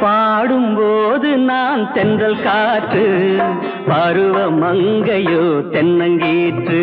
பாடும்போது நான் தென்றல் காற்று பருவ மங்கையோ தென்னங்கீற்று.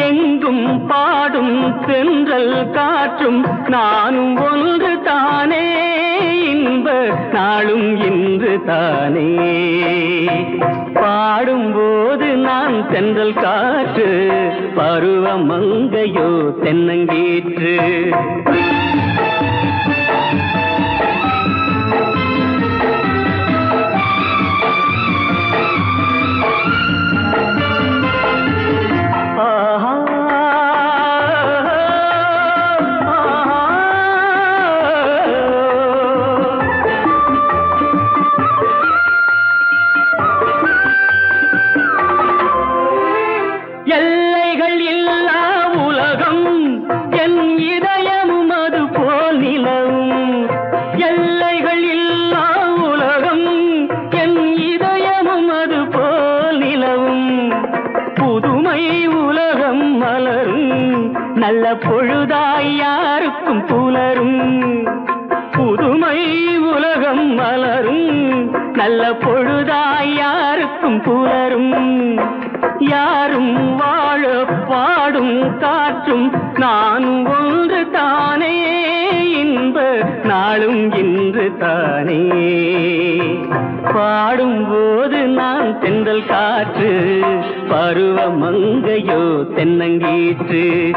எங்கும் பாடும் தென்றல் காற்றும் நானும் ஒன்று தானே. இன்ப நாளும் இன்று தானே. பாடும்போது நான் தென்றல் காற்று பருவ மங்கையோ தென்னங்கீற்று. நல்ல பொழுதாய் யாருக்கும் புலரும். புதுமை உலகம் மலரும். நல்ல பொழுதாய் யாருக்கும் புலரும். யாரும் வாழ பாடும் காற்றும் நானும் ஒன்று தானே. இன்ப நாளும் இன்று தானே. பாடும் போது நான் தென்றல் காற்று பருவ மங்கையோ தென்னங்கீற்று.